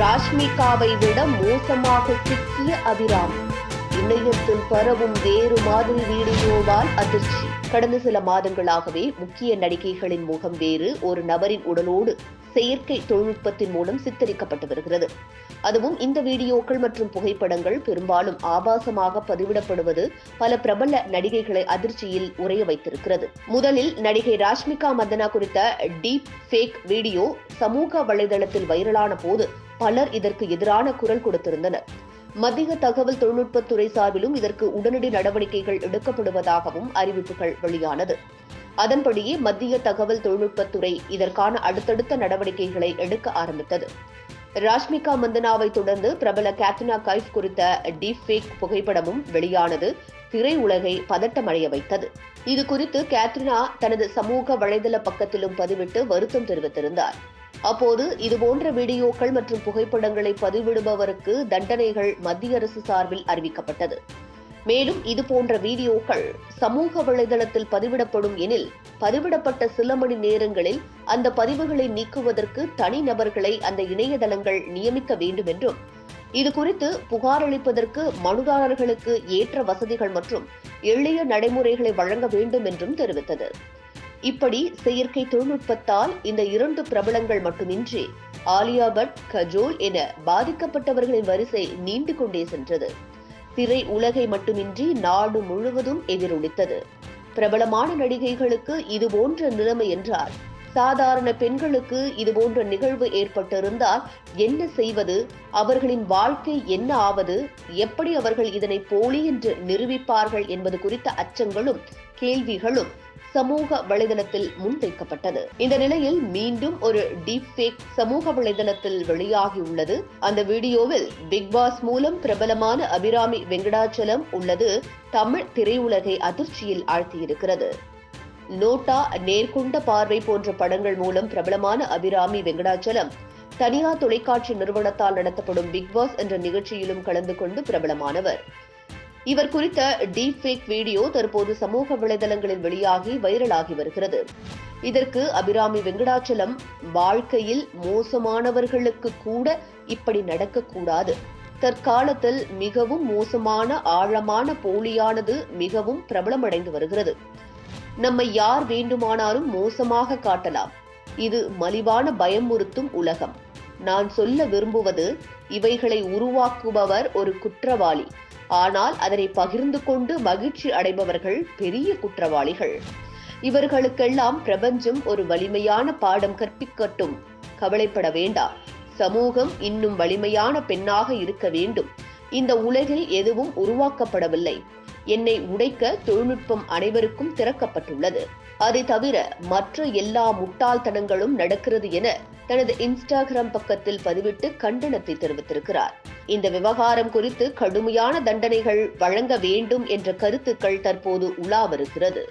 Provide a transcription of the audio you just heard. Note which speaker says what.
Speaker 1: ராஷ்மிகாவை விட மோசமாக சிக்கிய அபிராம். இணையத்தில் பரவும் வேறு மாதிரி வீடியோவால் அதிர்ச்சி. கடந்த சில மாதங்களாகவே முக்கிய நடிகைகளின் முகம் வேறு ஒரு நபரின் உடலோடு செயற்கை தொழில்நுட்பத்தின் மூலம் சித்தரிக்கப்பட்டு வருகிறது. அதுவும் இந்த வீடியோக்கள் மற்றும் புகைப்படங்கள் பெரும்பாலும் ஆபாசமாக பதிவிடப்படுவது பல பிரபல நடிகைகளை அதிர்ச்சியில் உரைய வைத்திருக்கிறது. முதலில் நடிகை ராஷ்மிகா மந்தனா குறித்த டீப் ஃபேக் வீடியோ சமூக வலைதளத்தில் வைரலான போது பலர் இதற்கு எதிரான குரல் கொடுத்திருந்தனர். மத்திய தகவல் தொழில்நுட்பத்துறை சார்பிலும் இதற்கு உடனடி நடவடிக்கைகள் எடுக்கப்படுவதாகவும் அறிவிப்புகள் வெளியானது. அதன்படியே மத்திய தகவல் தொழில்நுட்பத்துறை இதற்கான அடுத்தடுத்த நடவடிக்கைகளை எடுக்க ஆரம்பித்தது. ராஷ்மிகா மந்தனாவை தொடர்ந்து பிரபல கேத்ரினா கைஃப் குறித்த டீஃபேக் புகைப்படமும் வெளியானது திரையுலகை பதட்டமடைய வைத்தது. இது குறித்து கேத்ரினா தனது சமூக வலைதள பக்கத்திலும் பதிவிட்டு வருத்தம் தெரிவித்திருந்தார். அப்போது இதுபோன்ற வீடியோக்கள் மற்றும் புகைப்படங்களை பதிவிடுபவருக்கு தண்டனைகள் மத்திய அரசு சார்பில் அறிவிக்கப்பட்டது. மேலும் இதுபோன்ற வீடியோக்கள் சமூக வலைதளத்தில் பதிவிடப்படும் எனில் பதிவிடப்பட்ட சில மணி நேரங்களில் அந்த பதிவுகளை நீக்குவதற்கு தனிநபர்களை அந்த இணையதளங்கள் நியமிக்க வேண்டும் என்றும் இது குறித்து புகார் அளிப்பதற்கு மனுதாரர்களுக்கு ஏற்ற வசதிகள் மற்றும் எளிய நடைமுறைகளை வழங்க வேண்டும் என்றும் தெரிவித்தது. இப்படி செயற்கை தொழில்நுட்பத்தால் இந்த இரண்டு பிரபலங்கள் மட்டுமின்றி ஆலியா பட் கஜோல் என பாதிக்கப்பட்டவர்களின் வரிசை நீண்டு கொண்டே சென்றது. திரை உலகை மட்டுமின்றி நாடு முழுவதும் எதிரொலித்தது. பிரபலமான நடிகைகளுக்கு இது போன்ற நிலைமை என்றால் சாதாரண பெண்களுக்கு இது போன்ற நிகழ்வு ஏற்பட்டிருந்தால் என்ன செய்வது அவர்களின் வாழ்க்கை என்ன ஆவது எப்படி அவர்கள் இதனை போலி என்று நிரூபிப்பார்கள் என்பது குறித்த அச்சங்களும் கேள்விகளும் சமூக வலைதளத்தில் முன்வைக்கப்பட்டது. இந்த நிலையில் மீண்டும் ஒரு டீப் ஃபேக் சமூக வலைதளத்தில் வெளியாகியுள்ளது. அந்த வீடியோவில் பிக் பாஸ் மூலம் பிரபலமான அபிராமி வெங்கடாச்சலம் உள்ளது தமிழ் திரையுலகை அதிர்ச்சியில் ஆழ்த்தியிருக்கிறது. நோட்டா நேர்கொண்ட பார்வை போன்ற படங்கள் மூலம் பிரபலமான அபிராமி வெங்கடாச்சலம் தனியார் தொலைக்காட்சி நிறுவனத்தால் நடத்தப்படும் பிக் பாஸ் என்ற நிகழ்ச்சியிலும் கலந்து கொண்டு பிரபலமானவர். இவர் குறித்த டீப் ஃபேக் வீடியோ தற்போது சமூக வலைதளங்களில் வெளியாகி வைரலாகி வருகிறது. இதற்கு அபிராமி வெங்கடாச்சலம் வாழ்க்கையில் மோசமானவர்களுக்கு கூட இப்படி நடக்கக்கூடாது. தற்காலத்தில் மிகவும் மோசமான ஆழமான போலியானது மிகவும் பிரபலமடைந்து வருகிறது. நம்மை யார் வேண்டுமானாலும் மோசமாக காட்டலாம். இது மலிவான பயமுறுத்தும் உலகம். நான் சொல்ல விரும்புவது இவைகளை உருவாக்குபவர் ஒரு குற்றவாளி. ஆனால் அதனை பகிர்ந்து கொண்டு மகிழ்ச்சி அடைபவர்கள் பெரிய குற்றவாளிகள். இவர்களுக்கெல்லாம் பிரபஞ்சம் ஒரு வலிமையான பாடம் கற்பிக்கட்டும். கவலைப்பட வேண்டாம் சமூகம் இன்னும் வலிமையான பெண்ணாக இருக்க வேண்டும். இந்த உலகில் எதுவும் உருவாக்கப்படவில்லை. என்னை உடைக்க தொழில்நுட்பம் அனைவருக்கும் திறக்கப்பட்டுள்ளது. அதை தவிர மற்ற எல்லா முட்டாள்தனங்களும் நடக்கிறது என தனது இன்ஸ்டாகிராம் பக்கத்தில் பதிவிட்டு கண்டனத்தை தெரிவித்திருக்கிறார். இந்த விவகாரம் குறித்து கடுமையான தண்டனைகள் வழங்க வேண்டும் என்ற கருத்துக்கள் தற்போது உலாவருகிறது